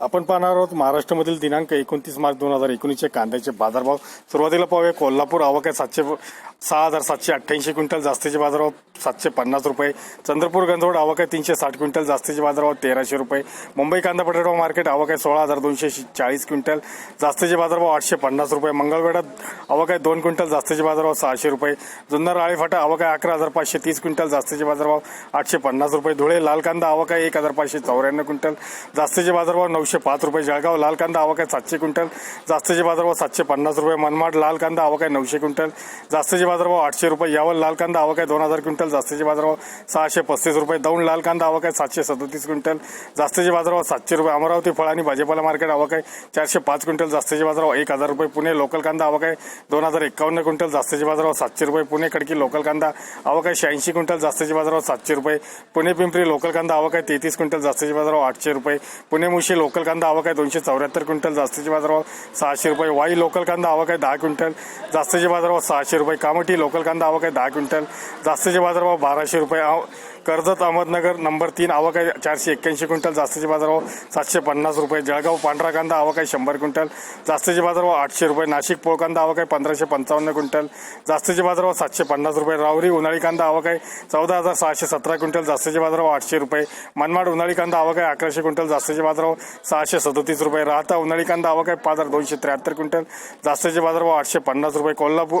आपण पाहणार आहोत महाराष्ट्रामधील दिनांक एकोणतीस मार्च दोन हजार एकोणीसचे कांद्याचे बाजारभाव. सुरुवातीला पाहूया कोल्हापूर आवक आहे सातशे सहा हजार सातशे अठ्ठ्याऐंशी क्विंटल. जास्तीचे बाजारभाव सातशे पन्नास रुपये. चंद्रपूर गंजवड आवक आहे तीनशे साठ क्विंटल. जास्तीचे बाजारभाव तेराशे रुपये. मुंबई कांदा बटाटा मार्केट आवक आहे सोळा हजार दोनशे चाळीस क्विंटल. जास्तीचे बाजारभाव आठशे पन्नास रुपये. मंगळवेढ्यात आवक आहे दोन क्विंटल. जास्तीचे बाजारभाव सहाशे रुपये. जुन्नर आळेफाटा आवक आहे अकरा हजार पाचशे तीस क्विंटल. जास्तीचे बाजारभाव आठशे पन्नास रुपये. धुळे लाल कांदा आवक आहे एक हजार पाचशे चौऱ्याण्णव क्विंटल. जास्तीचे बाजारभाव नऊशे पाच रुपये. जळगाव लाल कांदा आवक आहे सातशे क्विंटल. जास्तीचे बाजारभाव सातशे पन्नास रुपये. मनमाड लाल कांदा आवक आहे नऊशे क्विंटल. जास्तीचे बाजारभाव आठशे रुपये. यावल लाल कांदा आवक आहे दोन हजार क्विंटल. जास्तीचे बाजारभाव सहाशे पस्तीस रुपये. दौंड लाल कांदा आवक आहे सातशे सदतीस क्विंटल. जास्तीचे बाजारभाव सातशे रुपये. अमरावती फळ आणि भाजीपाला मार्केट आवक आहे चारशे पाच क्विंटल जास्तीचे बाजारभाव एक हजार रुपये. पुणे लोकल कांदा आवक आहे दोन हजार एकावन्न क्विंटल जास्तीचे बाजारभाव सातशे रुपये. पुणे खडकी लोकल कांदा आवक आहे शहाऐंशी क्विंटल जास्तीचे बाजारभाव सातशे रुपये. पुणे पिंपरी लोकल कांदा आवक आहे तेहतीस क्विंटल जास्तीचे बाजारभाव आठशे रुपये. पुणे मुशी लोकल कांदा आवक आहे दोनशे चौऱ्याहत्तर क्विंटल जास्तीचे बाजारभाव सहाशे रुपये. वाई लोकल कांदा आवक आहे दहा क्विंटल जास्तीचे बाजारभाव सहाशे रुपये. कामठी लोकल कांदा आवक आहे दहा क्विंटल जास्तीचे बाजारभाव बाराशे रुपये कर्जत अहमदनगर नंबर तीन आवक आहे चारशे एक्क्याऐंशी क्विंटल जास्तीचे बाजारभाव सातशे पन्नास रुपये जळगाव पांढरा कांदा आवक आहे शंभर क्विंटल जास्तीचे बाजारभाव आठशे रुपये नाशिक पोळ कांदा आवक आहे पंधराशे पंचावन्न क्विंटल जास्तीचे बाजारभाव सातशे पन्नास रुपये रावरी उन्हाळी कांदा आवक आहे चौदा हजार सहाशे सतरा क्विंटल जास्तीचे बाजारभाव आठशे रुपये मनमाड उन्हाळी कांदा आवक आहे अकराशे क्विंटल जास्तीचे बाजारभाव सहाशे सदोतीस रुपये राहता उन्हाळी कांदा आवक आहे पाच हजार दोनशे त्र्याहत्तर क्विंटल जास्तीचे बाजारभाव आठशे पन्नास रुपये कोल्हापूर